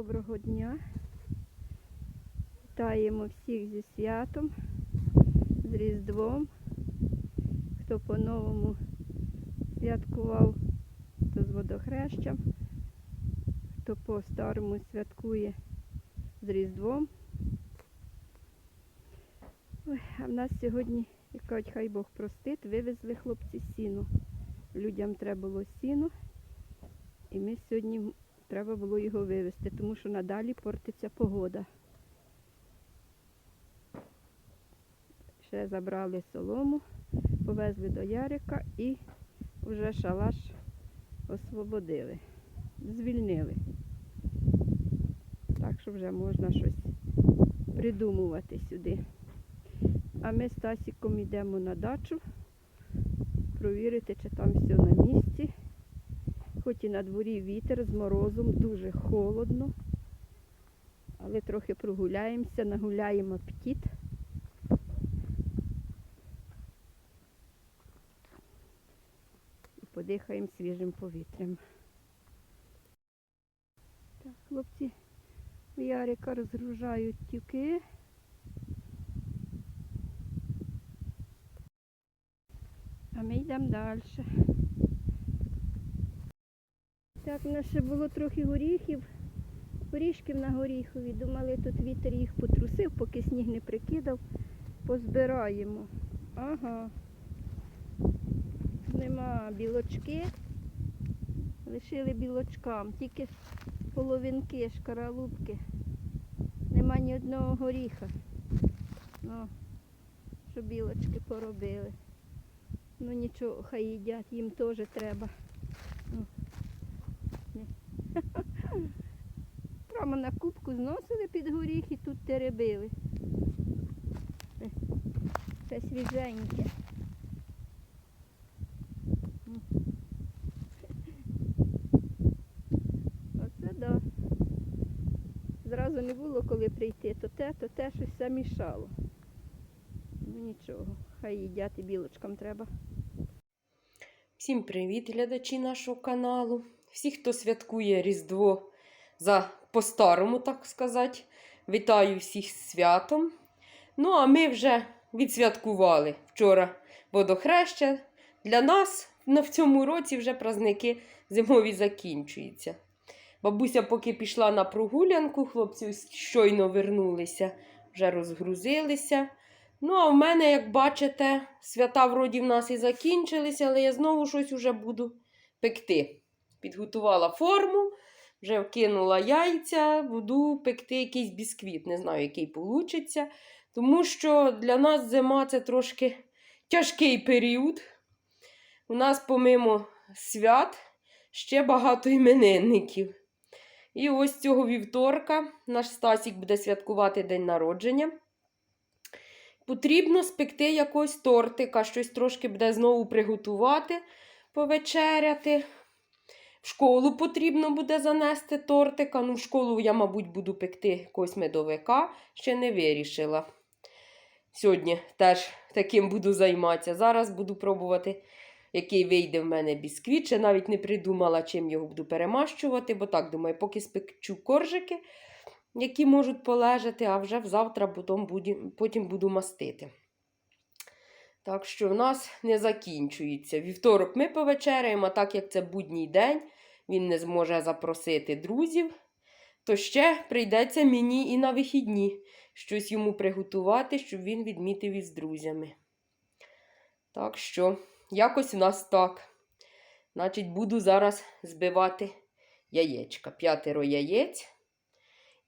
доброго дня. Вітаємо всіх зі святом, з Різдвом. Хто по-новому святкував, то з водохрещем, хто по-старому святкує з Різдвом. А в нас сьогодні, як кажуть, хай Бог простить, вивезли хлопці сіно. Людям треба було сіно. І ми сьогодні треба було його вивезти, тому що надалі портиться погода. Ще забрали солому, повезли до Ярика і вже шалаш освободили, звільнили. Так що вже можна щось придумувати сюди. А ми з Тасіком йдемо на дачу провірити, чи там все на місці. Хоч і на дворі вітер з морозом, дуже холодно. Але трохи прогуляємося, нагуляємо апетит. І подихаємо свіжим повітрям. Так, хлопці Ярика розгружають тюки. А ми йдемо далі. Так, у нас ще було трохи горіхів, горішків на горіхові. Думали, тут вітер їх потрусив, поки сніг не прикидав. Позбираємо. Ага. Нема білочки. Лишили білочкам, тільки половинки, шкаралупки. Нема ні одного горіха. Ну, що білочки поробили. Ну нічого, хай їдять, їм теж треба. Прямо на кубку зносили під горіх і тут теребили. Це, це свіженьке. Оце да. Зразу не було коли прийти, то те, то те щось все мішало. Ну нічого, хай їдять і білочкам треба. Всім привіт, глядачі нашого каналу. Всі, хто святкує Різдво за по-старому, так сказати. Вітаю всіх з святом. Ну, а ми вже відсвяткували вчора водохреща. Для нас в цьому році вже праздники зимові закінчуються. Бабуся, поки пішла на прогулянку, хлопці щойно вернулися, вже розгрузилися. Ну, а в мене, як бачите, свята вроді в нас і закінчилися, але я знову щось уже буду пекти. Підготувала форму, вже вкинула яйця, буду пекти якийсь бісквіт. Не знаю, який получиться. Тому що для нас зима це трошки тяжкий період. У нас, помимо свят, ще багато іменинників. І ось цього вівторка наш Стасік буде святкувати день народження. Потрібно спекти якогось тортика, щось трошки буде знову приготувати, повечеряти. В школу потрібно буде занести тортика. Ну, в школу я, мабуть, буду пекти якогось медовика, ще не вирішила. Сьогодні теж таким буду займатися. Зараз буду пробувати, який вийде в мене бісквіт. Ще навіть не придумала, чим його буду перемащувати, бо так думаю, поки спечу коржики, які можуть полежати, а вже завтра потім буду мастити. Так що в нас не закінчується. Вівторок ми повечеряємо, а так як це будній день, він не зможе запросити друзів, то ще прийдеться мені і на вихідні щось йому приготувати, щоб він відмітив із друзями. Так що, якось у нас так. Значить, буду зараз збивати яєчка. П'ятеро яєць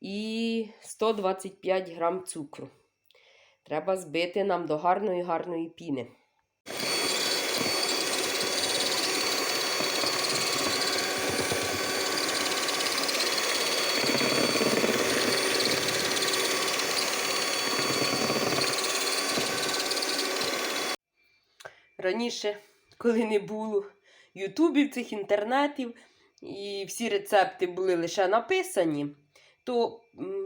і 125 грам цукру. Треба збити нам до гарної гарної піни. Раніше, коли не було ютубів, цих інтернетів, і всі рецепти були лише написані, то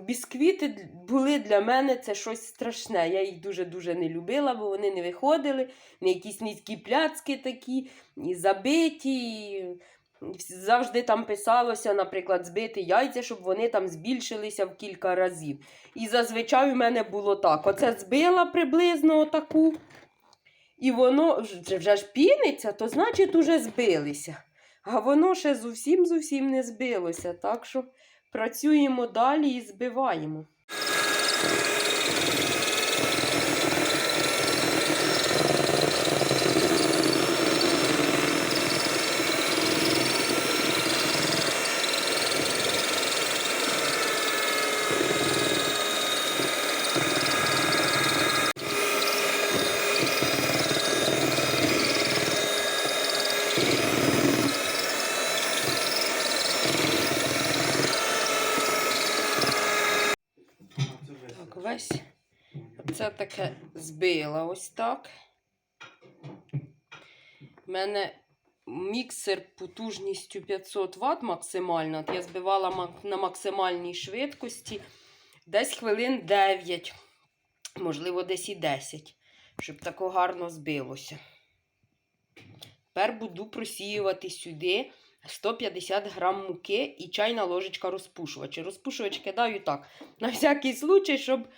бісквіти були для мене це щось страшне. Я їх дуже-дуже не любила, бо вони не виходили, не якісь низькі пляцки такі, і забиті. і Завжди там писалося, наприклад, збити яйця, щоб вони там збільшилися в кілька разів. І зазвичай у мене було так: оце збила приблизно отаку, і воно вже, ж піниться, то значить уже збилися. А воно ще зовсім зовсім не збилося. Так що працюємо далі і збиваємо. Так, весь це таке збила ось так. У мене міксер потужністю 500 Вт максимально. Я збивала на максимальній швидкості десь хвилин 9, можливо, десь і 10, щоб тако гарно збилося. Тепер буду просіювати сюди 150 грам муки і чайна ложечка розпушувача. Розпушувач кидаю так, на всякий случай, щоб,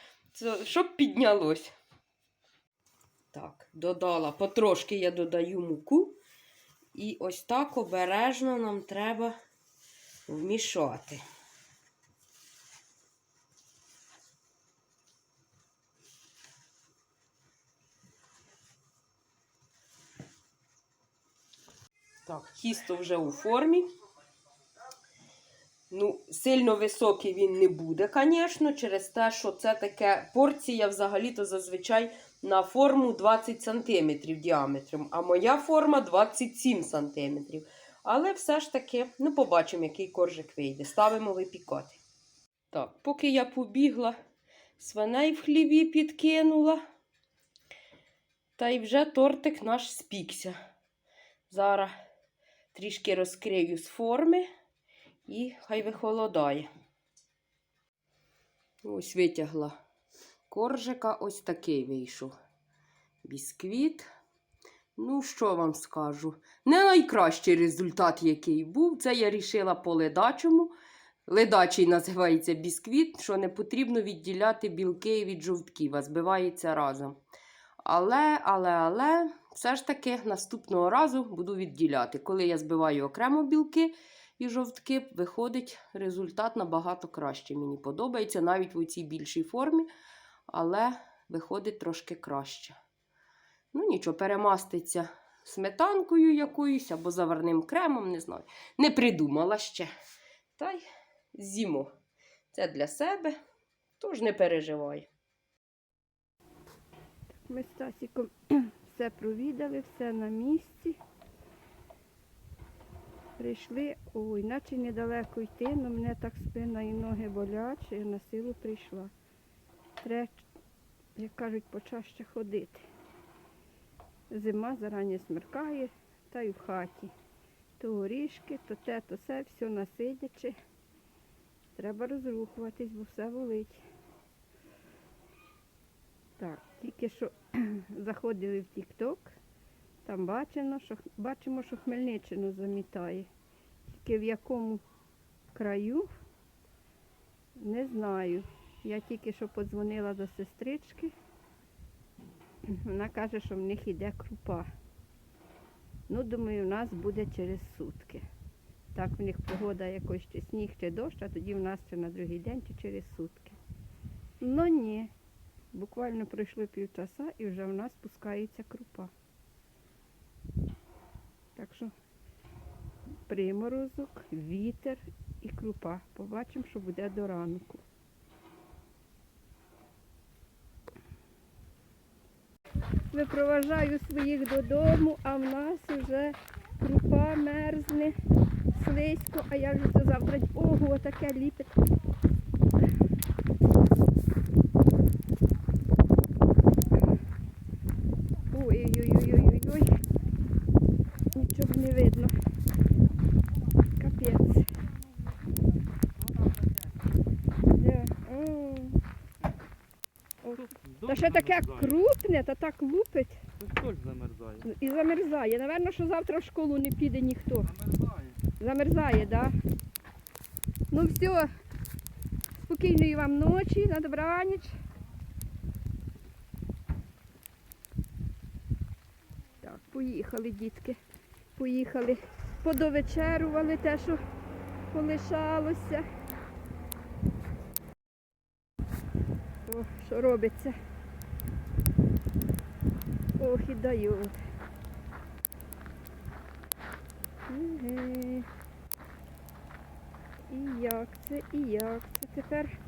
щоб піднялось. Так, додала, потрошки я додаю муку. І ось так обережно нам треба вмішати. Так, тісто вже у формі. Ну, сильно високий він не буде, звісно, через те, що це таке порція взагалі-то зазвичай на форму 20 см діаметром, а моя форма 27 см. Але все ж таки, ну, побачимо, який коржик вийде. Ставимо випікати. Так, поки я побігла, свиней в хліві підкинула. Та й вже тортик наш спікся. Зараз трішки розкрию з форми і хай вихолодає. Ось витягла коржика, ось такий вийшов. Бісквіт. Ну, що вам скажу? Не найкращий результат, який був, це я рішила по ледачому. Ледачий називається бісквіт, що не потрібно відділяти білки від жовтків, а збивається разом. Але, але, але, все ж таки наступного разу буду відділяти. Коли я збиваю окремо білки і жовтки, виходить результат набагато краще. Мені подобається навіть в цій більшій формі, але виходить трошки краще. Ну, нічого, перемаститься сметанкою якоюсь або заварним кремом, не знаю. Не придумала ще. Та й з'їмо. Це для себе, тож не переживай. Ми з Стасіком все провідали, все на місці. Прийшли, ой, наче недалеко йти, але мене так спина і ноги болять, що я на силу прийшла. Треба, як кажуть, почаще ходити. Зима зарані смеркає, та й в хаті. То горішки, то те, то все, все насидячи. Треба розрухуватись, бо все болить. Так, тільки що заходили в Тік-Ток, там бачимо, що, бачимо, що Хмельниччину замітає. Тільки в якому краю, не знаю. Я тільки що подзвонила до сестрички. Вона каже, що в них іде крупа. Ну, думаю, у нас буде через сутки. Так, в них погода якось чи сніг, чи дощ, а тоді в нас ще на другий день чи через сутки. Ну ні. Буквально пройшло півчаса і вже в нас спускається крупа. Так що приморозок, вітер і крупа. Побачимо, що буде до ранку. Випроважаю своїх додому, а в нас вже крупа мерзне, слизько, а я вже це завтра. Ого, таке ліпить. Ой-ой-ой-ой-ой-ой. Нічого не видно. Капець. Де? О. О. Та таке крупне, та так лупить Це соль замерзає. і замерзає. Наверно, що завтра в школу не піде ніхто. Замерзає. Замерзає, да? Ну все. Спокійної вам ночі, на добраніч. Так, поїхали, дітки. Поїхали. Подовечерували те, що полишалося. О, що робиться? Ох, і дають. Еге. І як це, і як це тепер?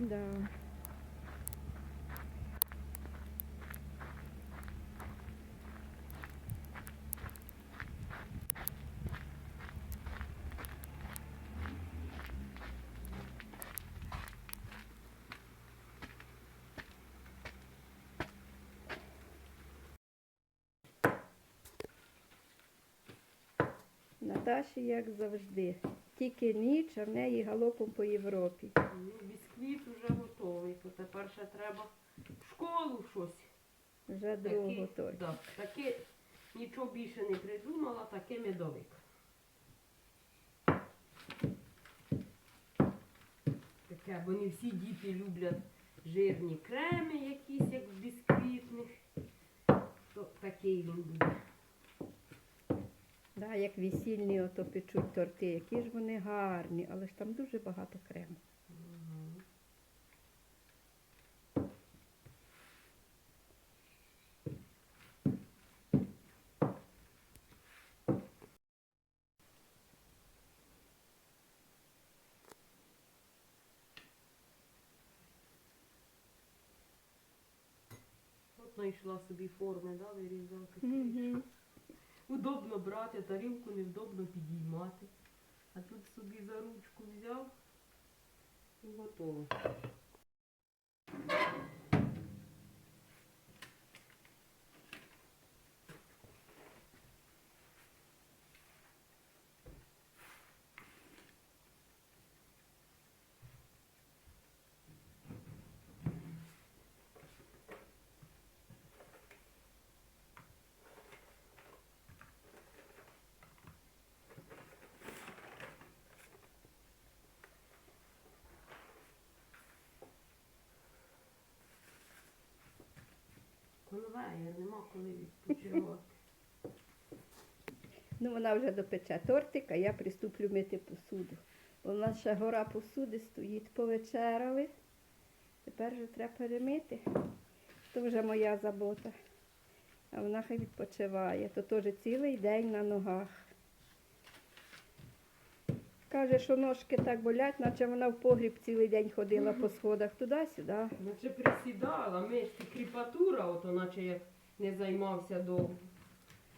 Да. Наташі, як завжди. Тільки ніч, а в неї галопом по Європі. Ну, бісквіт вже готовий, то тепер ще треба в школу щось. Вже довго той. да, таке нічого більше не придумала, таке медовик. Таке, бо не всі діти люблять жирні креми якісь, як в бісквітних. То такий він буде. Да, як весільні ото печуть торти, які ж вони гарні, але ж там дуже багато крему. От знайшла собі форми, да, вирізати. Угу. Удобно брати, тарілку невдобно підіймати. А тут собі за ручку взяв і готово. Конвейер, нема коли відпочивати. Ну, вона вже допече тортик, а я приступлю мити посуду. У нас ще гора посуди стоїть, повечерали. Тепер вже треба перемити. То вже моя забота. А вона хай відпочиває. То теж цілий день на ногах. Каже, що ножки так болять, наче вона в погріб цілий день ходила по сходах туди-сюди. Наче присідала, ми кріпатура, ото наче як не займався довго.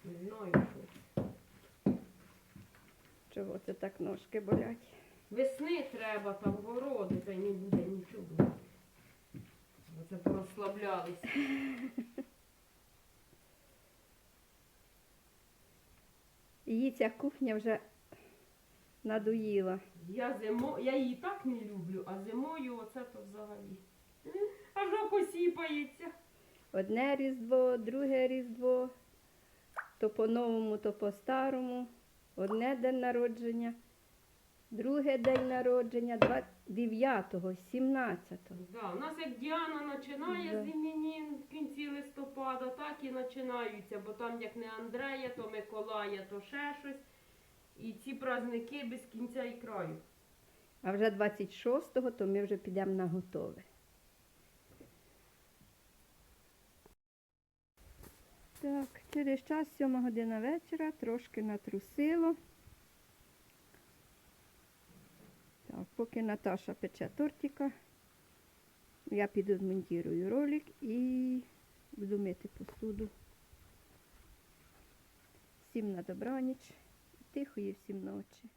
Не знаю що. Чого це так ножки болять? Весни треба там городи, та й не буде нічого. Оце порозслаблялися. Її ця кухня вже надоїла. Я зимо, я її так не люблю, а зимою оце то взагалі. Е, Аж око сіпається. Одне різдво, друге різдво, то по-новому, то по-старому. Одне день народження, друге день народження, 9-го, 17-го. Да, у нас як Діана починає Да. з іменин в кінці листопада, так і починаються, бо там як не Андрея, то Миколая, то ще щось. І ці праздники без кінця і краю. А вже 26-го, то ми вже підемо на готове. Так, через час, 7 година вечора, трошки натрусило. Так, поки Наташа пече тортика, я піду змонтірую ролик і буду мити посуду. Всім на добраніч, тихої всім ночі.